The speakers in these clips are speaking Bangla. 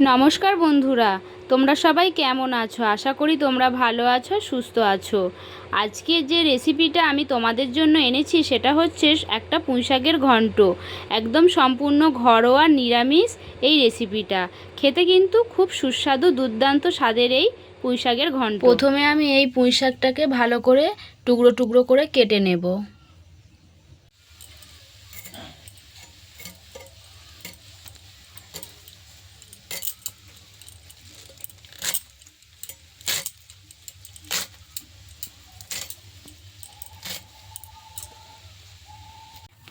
নমস্কার বন্ধুরা, তোমরা সবাই কেমন আছো? আশা করি তোমরা ভালো আছো, সুস্থ আছো। আজকে যে রেসিপিটা আমি তোমাদের জন্য এনেছি, সেটা হচ্ছে একটা পুঁইশাকের ঘন্ট। একদম সম্পূর্ণ ঘরোয়া নিরামিষ এই রেসিপিটা খেতে কিন্তু খুব সুস্বাদু, দুর্দান্ত স্বাদের এই পুঁইশাকের ঘন্ট। প্রথমে আমি এই পুঁইশাকটাকে ভালো করে টুকরো টুকরো করে কেটে নেব।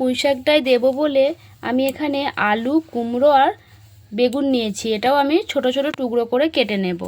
পুঁই শাকটাই দেবো বলে আমি এখানে আলু, কুমড়ো আর বেগুন নিয়েছি। এটাও আমি ছোট ছোট টুকরো করে কেটে নেব।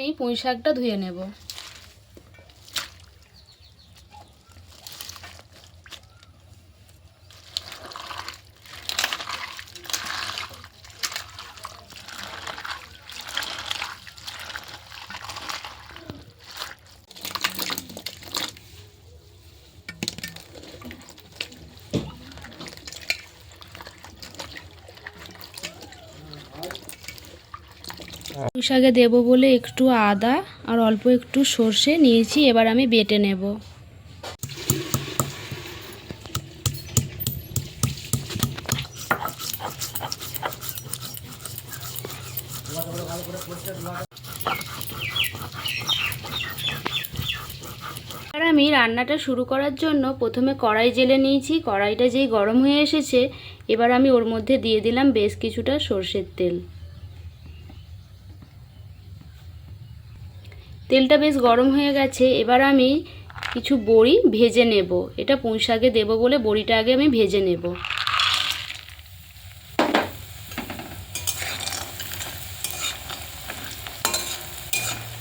আমি পুঁই শাকটা ধুয়ে নেব। পুঁই শাকে দেবো বলে একটু আদা আর অল্প একটু সর্ষে নিয়েছি, এবার আমি বেটে নেব। আমি রান্নাটা শুরু করার জন্য প্রথমে কড়াই জেলে নিয়েছি, কড়াইটা যেই গরম হয়ে এসেছে, এবার আমি ওর মধ্যে দিয়ে দিলাম বেশ কিছুটা সর্ষের তেল। তেলটা বেশ গরম হয়ে গেছে, এবার আমি কিছু বড়ি ভেজে নেব। এটা পুঁই শাকে দেবো বলে বড়িটা আগে আমি ভেজে নেব।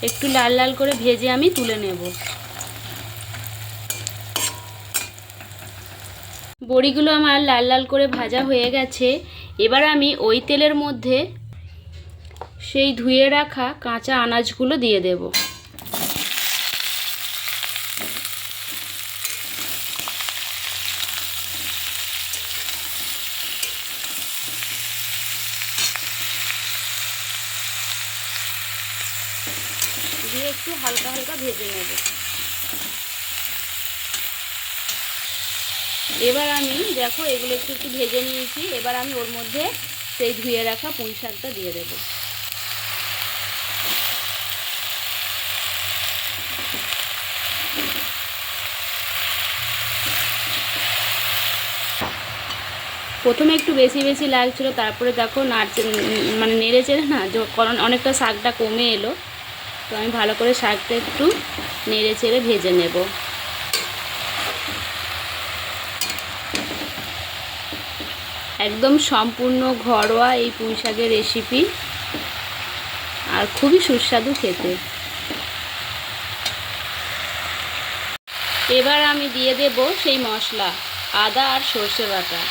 একটু লাল লাল করে ভেজে আমি তুলে নেব। বড়িগুলো আমার লাল লাল করে ভাজা হয়ে গেছে। এবার আমি ওই তেলের মধ্যে সেই ধুয়ে রাখা কাঁচা আনাজগুলো দিয়ে দেব। দিয়ে একটু হালকা হালকা ভেজে নেব। এবার আমি, দেখো, এগুলো একটু একটু ভেজে নিয়েছি। এবার আমি ওর মধ্যে সেই ধুয়ে রাখা পুঁই শাকটা দিয়ে দেবো। প্রথমে একটু বেশি বেশি লাগছিল, তারপরে দেখো নাড়ছে মানে নেড়ে চেড়ে না কারণ অনেকটা শাকটা কমে এলো তো আমি ভালো করে শাকটা একটু নেড়ে চেড়ে ভেজে নেব। একদম সম্পূর্ণ ঘরোয়া এই পুঁই শাকের রেসিপি আর খুবই সুস্বাদু খেতে। এবার আমি দিয়ে দেব সেই মশলা, আদা আর সর্ষে বাটা।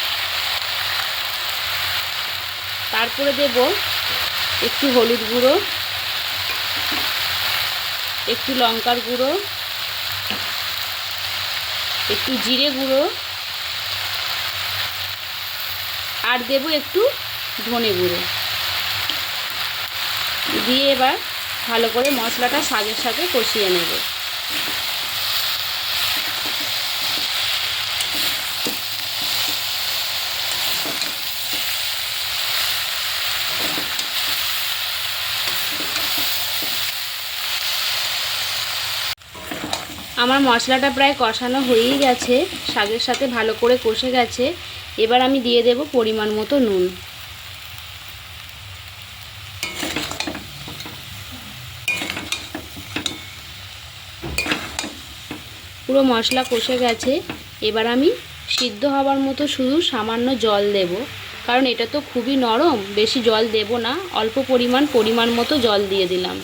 তারপরে দেব একটু হলুদ গুঁড়ো একটু লঙ্কার গুঁড়ো, একটু জিরে গুঁড়ো, আর দেব একটু ধনে গুঁড়ো। দিয়ে এবার ভালো করে মশলাটা শাকের সাথে কষিয়ে নেব। আমার মশলাটা প্রায় কষানো হয়েই গেছে, শাকের সাথে ভালো করে কষে গেছে। এবার আমি দিয়ে দেব পরিমাণ মতো নুন। পুরো মশলা কষে গেছে। এবার আমি সিদ্ধ হবার মতো শুধু সামান্য জল দেব, কারণ এটা তো খুবই নরম, বেশি জল দেব না, অল্প পরিমাণ পরিমাণ মতো জল দিয়ে দিলাম।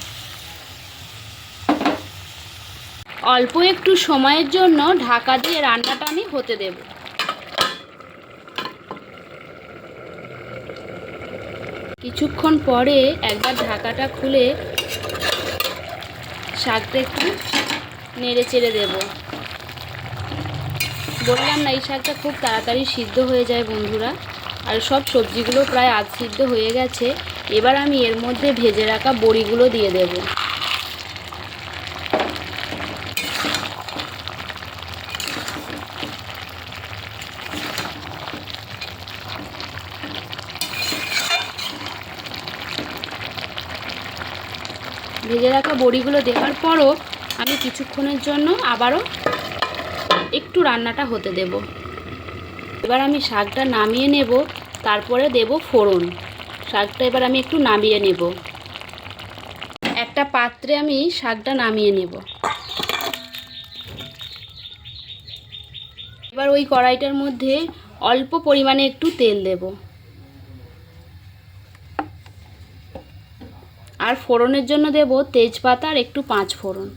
অল্প একটু সময়ের জন্য ঢাকা দিয়ে রান্নাটা আমি হতে দেব। কিছুক্ষণ পরে একবার ঢাকাটা খুলে শাকটা একটু নেড়ে চেড়ে দেবো। বললাম না, এই শাকটা খুব তাড়াতাড়ি সিদ্ধ হয়ে যায় বন্ধুরা। আর সব সবজিগুলো প্রায় আধ সিদ্ধ হয়ে গেছে। এবার আমি এর মধ্যে ভেজে রাখা বড়িগুলো দিয়ে দেব। ভেজে রাখা বড়িগুলো দেওয়ার পরও আমি কিছুক্ষণের জন্য আবারও একটু রান্নাটা হতে দেব। এবার আমি শাকটা নামিয়ে নেব, তারপরে দেব ফোড়ন। শাকটা এবার আমি একটু নামিয়ে নেব। একটা পাত্রে আমি শাকটা নামিয়ে নেব। এবার ওই কড়াইটার মধ্যে অল্প পরিমাণে একটু তেল দেব। আর ফোড়নের জন্য দেব তেজপাতা আর একটু পাঁচ ফোড়ন।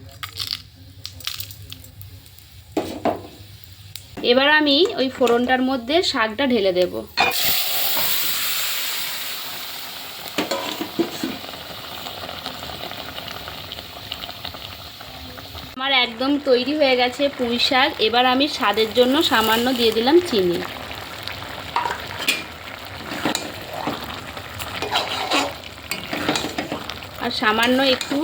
এবার আমি ওই ফোড়নটার মধ্যে শাকটা ঢেলে দেব। আমার একদম তৈরি হয়ে গেছে পুঁই শাক। এবার আমি স্বাদের জন্য সামান্য দিয়ে দিলাম চিনি। আর সামান্য একটু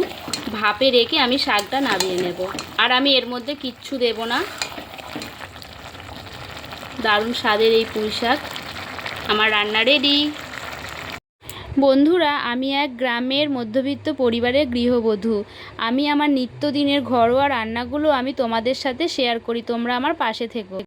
ভাপে রেখে আমি শাকটা নামিয়ে নেব। আর আমি এর মধ্যে কিচ্ছু দেব না। দারুণ স্বাদের এই পুঁই শাক। আমার রান্না রেডি বন্ধুরা, আমি এক গ্রামের মধ্যবিত্ত পরিবারের গৃহবধূ। আমি আমার নিত্যদিনের ঘরোয়া রান্নাগুলো আমি তোমাদের সাথে শেয়ার করি। তোমরা আমার পাশে থেকো।